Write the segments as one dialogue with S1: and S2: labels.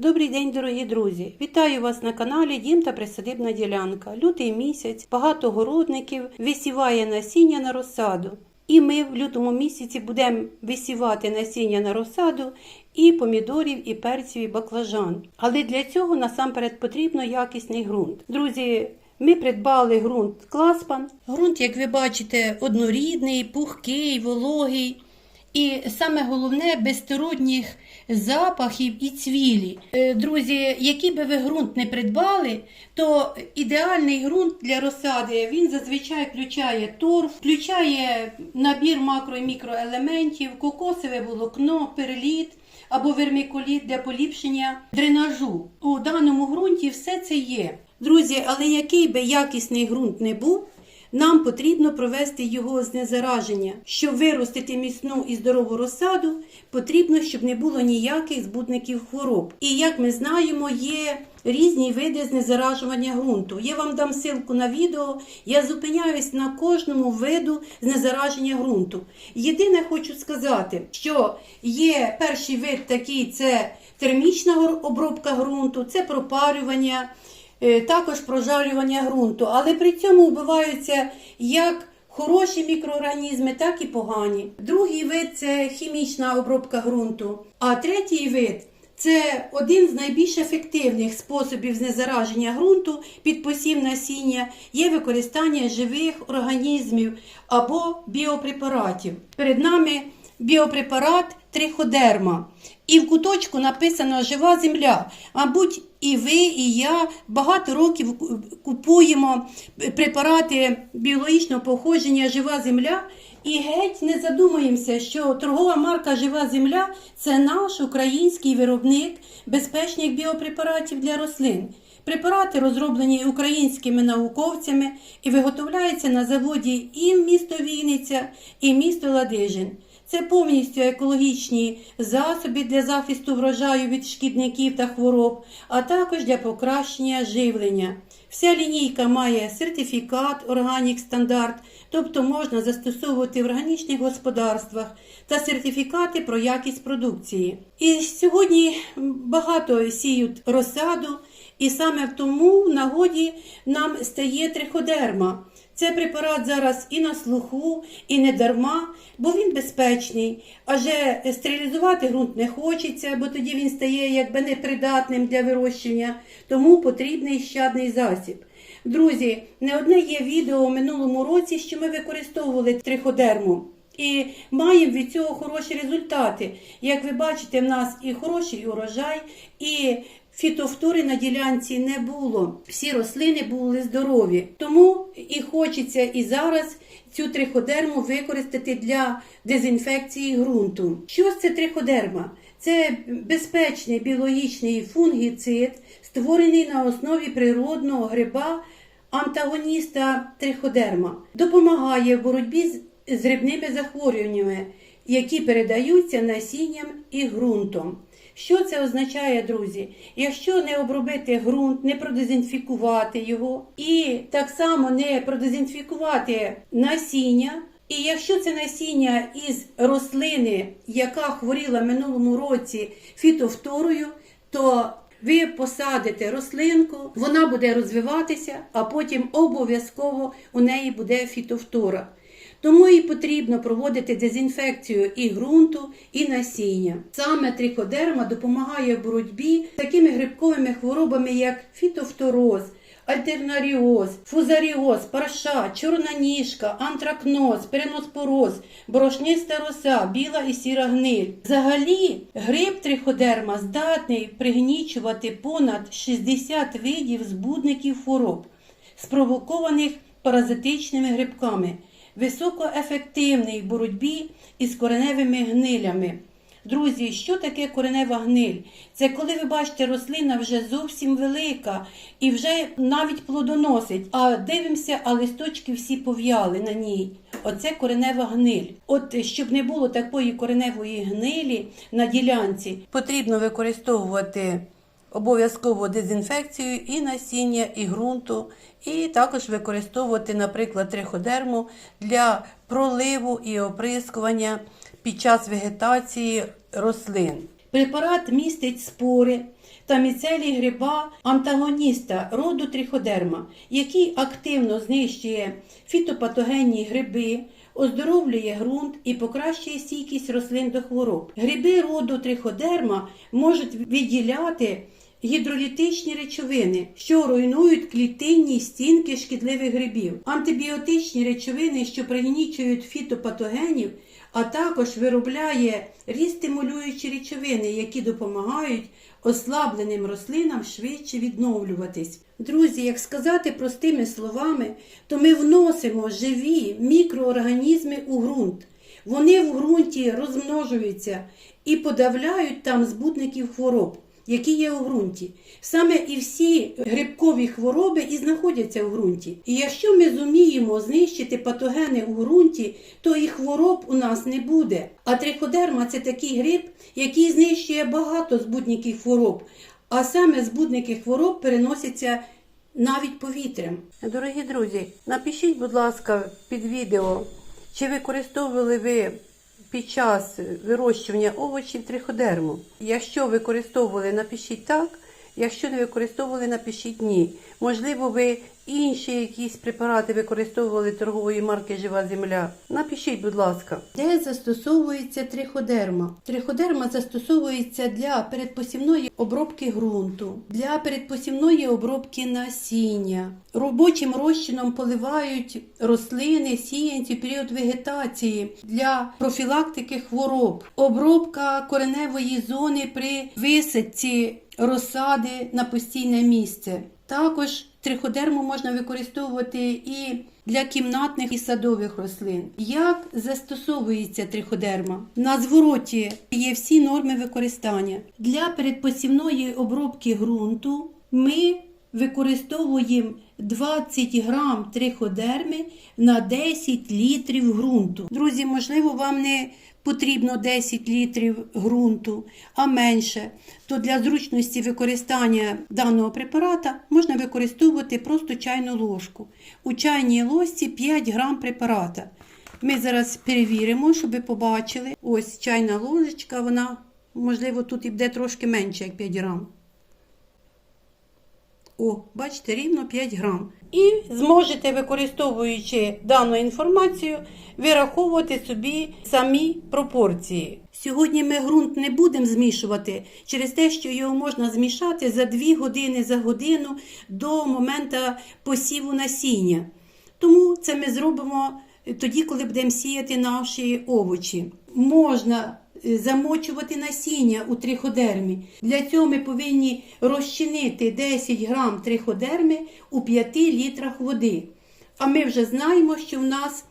S1: Добрий день, дорогі друзі! Вітаю вас на каналі Дім та Присадибна ділянка. Лютий місяць, багато городників висіває насіння на розсаду. І ми в лютому місяці будемо висівати насіння на розсаду і помідорів, і перців, і баклажан. Але для цього насамперед потрібно якісний ґрунт. Друзі, ми придбали ґрунт Класпан. Ґрунт, як ви бачите, однорідний, пухкий, вологий. І саме головне безсторонніх запахів і цвілі. Е, Друзі, який би ви ґрунт не придбали, то ідеальний ґрунт для розсади він зазвичай включає торф, включає набір макро і мікроелементів, кокосове волокно, перліт або вермікуліт для поліпшення дренажу. У даному ґрунті все це є. Друзі, але який би якісний ґрунт не був, нам потрібно провести його знезараження. Щоб виростити міцну і здорову розсаду, потрібно, щоб не було ніяких збудників хвороб. І як ми знаємо, є різні види знезаражування ґрунту. Я вам дам ссылку на відео. Я зупиняюсь на кожному виду знезараження ґрунту. Єдине хочу сказати, що є перший вид такий це термічна обробка ґрунту, це пропарювання також прожарювання ґрунту, але при цьому вбиваються як хороші мікроорганізми, так і погані. Другий вид це хімічна обробка ґрунту, а третій вид. Це один з найбільш ефективних способів знезараження ґрунту під посів насіння є використання живих організмів або біопрепаратів. Перед нами біопрепарат триходерма. І в куточку написано Жива земля. Мабуть, і ви, і я багато років купуємо препарати біологічного походження Жива земля. І геть не задумуємося, що торгова марка Жива земля це наш український виробник безпечних біопрепаратів для рослин. Препарати розроблені українськими науковцями і виготовляються на заводі і місто Вінниця, і місто Ладижин. Це повністю екологічні засоби для захисту врожаю від шкідників та хвороб, а також для покращення живлення. Вся лінійка має сертифікат Органік Стандарт, тобто можна застосовувати в органічних господарствах та сертифікати про якість продукції. І сьогодні багато сіють розсаду, і саме тому в нагоді нам стає триходерма. Це препарат зараз і на слуху, і не дарма, бо він безпечний. Адже стерилізувати ґрунт не хочеться, бо тоді він стає якби непридатним для вирощення, тому потрібний щадний засіб. Друзі, не одне є відео у минулому році, що ми використовували триходерму. І маємо від цього хороші результати. Як ви бачите, в нас і хороший урожай, і фітофтори на ділянці не було. Всі рослини були здорові. Тому і хочеться і зараз цю триходерму використати для дезінфекції ґрунту. Що це триходерма? Це безпечний біологічний фунгіцид, створений на основі природного гриба антагоніста триходерма. Допомагає в боротьбі з грибними захворюваннями, які передаються насінням і ґрунтом. Що це означає, друзі? Якщо не обробити ґрунт, не продезінфікувати його, і так само не продезінфікувати насіння, і якщо це насіння із рослини, яка хворіла минулому році фітофторою, то ви посадите рослинку, вона буде розвиватися, а потім обов'язково у неї буде фітофтора. Тому і потрібно проводити дезінфекцію і ґрунту, і насіння. Саме триходерма допомагає в боротьбі з такими грибковими хворобами, як фітофтороз, альтернаріоз, фузаріоз, парша, чорна ніжка, антракноз, переноспороз, борошниста роса, біла і сіра гниль. Взагалі, гриб триходерма здатний пригнічувати понад 60 видів збудників хвороб, спровокованих паразитичними грибками високоефективний в боротьбі із кореневими гнилями. Друзі, що таке коренева гниль? Це коли ви бачите, рослина вже зовсім велика і вже навіть плодоносить. А дивимося, а листочки всі пов'яли на ній. Оце коренева гниль. От щоб не було такої кореневої гнилі на ділянці, потрібно використовувати обов'язково дезінфекцію і насіння, і ґрунту, і також використовувати, наприклад, триходерму для проливу і оприскування під час вегетації рослин. Препарат містить спори та міцелій гриба антагоніста роду триходерма, який активно знищує фітопатогенні гриби, оздоровлює ґрунт і покращує стійкість рослин до хвороб. Гриби роду триходерма можуть відділяти гідролітичні речовини, що руйнують клітинні стінки шкідливих грибів, антибіотичні речовини, що пригнічують фітопатогенів, а також виробляє рістимулюючі речовини, які допомагають ослабленим рослинам швидше відновлюватись. Друзі, як сказати простими словами, то ми вносимо живі мікроорганізми у ґрунт. Вони в ґрунті розмножуються і подавляють там збутників хвороб, які є у ґрунті. Саме і всі грибкові хвороби і знаходяться у ґрунті. І якщо ми зуміємо знищити патогени у ґрунті, то і хвороб у нас не буде. А триходерма це такий гриб, який знищує багато збутників хвороб, а саме збутники хвороб переносяться навіть повітрям. Дорогі друзі, напишіть, будь ласка, під відео, чи використовували ви під час вирощування овочів триходерму. Якщо використовували, напишіть так. Якщо не використовували, напишіть ні. Можливо, ви інші якісь препарати використовували торгової марки Жива Земля. Напишіть, будь ласка, де застосовується триходерма? Триходерма застосовується для передпосівної обробки ґрунту, для передпосівної обробки насіння. Робочим розчином поливають рослини, сіянці період вегетації для профілактики хвороб, обробка кореневої зони при висадці розсади на постійне місце. Також триходерму можна використовувати і для кімнатних і садових рослин. Як застосовується триходерма? На звороті є всі норми використання. Для передпосівної обробки ґрунту ми використовуємо 20 грам триходерми на 10 літрів ґрунту. Друзі, можливо, вам не потрібно 10 літрів ґрунту, а менше, то для зручності використання даного препарата можна використовувати просто чайну ложку. У чайній ложці 5 грам препарата. Ми зараз перевіримо, щоб ви побачили. Ось чайна ложечка, вона, можливо, тут і буде трошки менше, як 5 грам. О, бачите, рівно 5 грам. І зможете, використовуючи дану інформацію, вираховувати собі самі пропорції. Сьогодні ми ґрунт не будемо змішувати через те, що його можна змішати за 2 години за годину до моменту посіву насіння. Тому це ми зробимо тоді, коли будемо сіяти наші овочі. Можна замочувати насіння у триходермі. Для цього ми повинні розчинити 10 грам триходерми у 5 літрах води. А ми вже знаємо, що в нас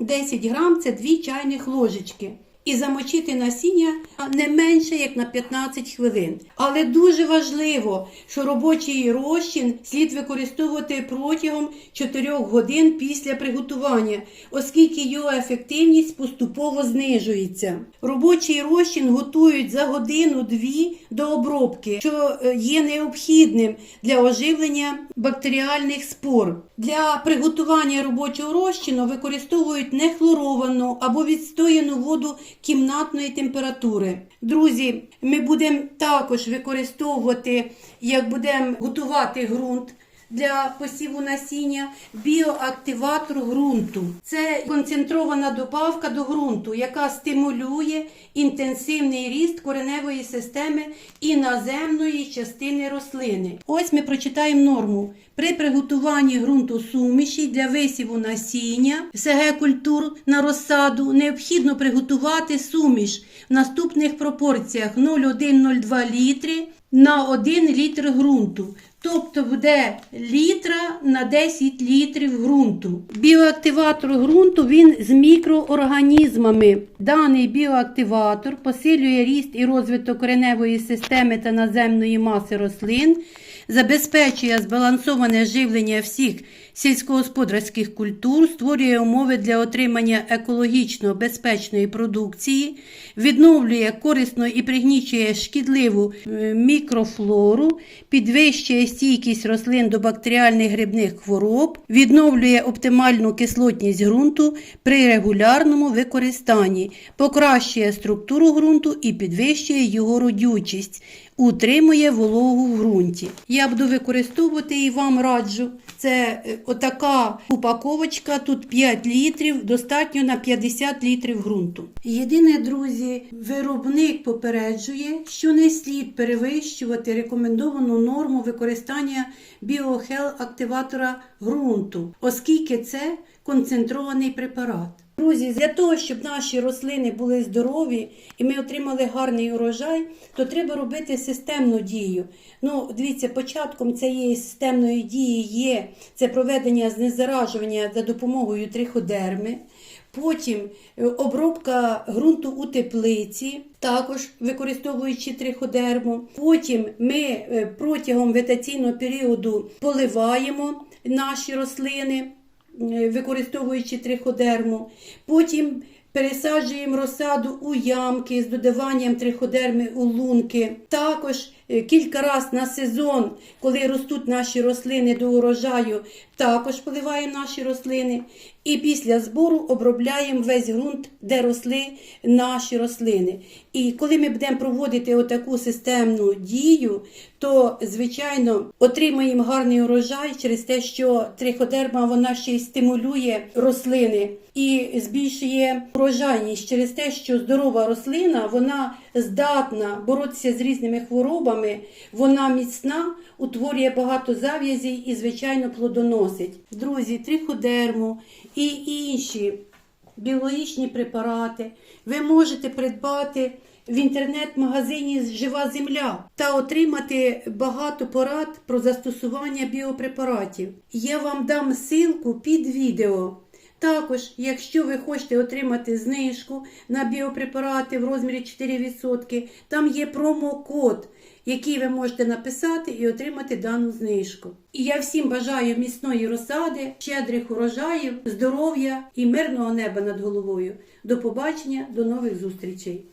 S1: 10 грам це 2 чайних ложечки. І замочити насіння не менше як на 15 хвилин. Але дуже важливо, що робочий розчин слід використовувати протягом 4 годин після приготування, оскільки його ефективність поступово знижується. Робочий розчин готують за годину-дві до обробки, що е, є необхідним для оживлення бактеріальних спор. Для приготування робочого розчину використовують нехлоровану або відстояну воду кімнатної температури. Друзі, ми будемо також використовувати, як будемо готувати ґрунт. Для посіву насіння біоактиватор ґрунту. Це концентрована добавка до ґрунту, яка стимулює інтенсивний ріст кореневої системи і наземної частини рослини. Ось ми прочитаємо норму. При приготуванні ґрунту суміші для висіву насіння СГ культур на розсаду необхідно приготувати суміш в наступних пропорціях 0,1-0,2 літри на 1 літр ґрунту. Тобто буде літра на 10 літрів ґрунту. Біоактиватор ґрунту він з мікроорганізмами. Даний біоактиватор посилює ріст і розвиток кореневої системи та наземної маси рослин, забезпечує збалансоване живлення всіх сільськогосподарських культур, створює умови для отримання екологічно безпечної продукції, відновлює корисно і пригнічує шкідливу е, мікрофлору, підвищує стійкість рослин до бактеріальних грибних хвороб, відновлює оптимальну кислотність ґрунту при регулярному використанні, покращує структуру ґрунту і підвищує його родючість. Утримує вологу в ґрунті. Я буду використовувати і вам раджу. Це е, отака упаковочка, тут 5 літрів, достатньо на 50 літрів ґрунту. Єдине, друзі, виробник попереджує, що не слід перевищувати рекомендовану норму використання біохел-активатора ґрунту, оскільки це концентрований препарат. Друзі, для того, щоб наші рослини були здорові і ми отримали гарний урожай, то треба робити системну дію. Ну, дивіться, початком цієї системної дії є це проведення знезаражування за допомогою триходерми. Потім е, обробка ґрунту у теплиці, також використовуючи триходерму. Потім ми е, протягом вегетаційного періоду поливаємо наші рослини використовуючи триходерму. Потім пересаджуємо розсаду у ямки з додаванням триходерми у лунки. Також е, кілька разів на сезон, коли ростуть наші рослини до урожаю, також поливаємо наші рослини. І після збору обробляємо весь ґрунт, де росли наші рослини. І коли ми будемо проводити отаку системну дію, то звичайно отримаємо гарний урожай через те, що триходерма вона ще й стимулює рослини і збільшує урожайність через те, що здорова рослина вона здатна боротися з різними хворобами, вона міцна, утворює багато зав'язей і, звичайно, плодоносить. Друзі, триходерму і інші біологічні препарати ви можете придбати в інтернет-магазині Жива Земля та отримати багато порад про застосування біопрепаратів. Я вам дам ссылку під відео. Також, якщо ви хочете отримати знижку на біопрепарати в розмірі 4%, там є промокод, який ви можете написати і отримати дану знижку. І я всім бажаю міцної розсади, щедрих урожаїв, здоров'я і мирного неба над головою. До побачення, до нових зустрічей!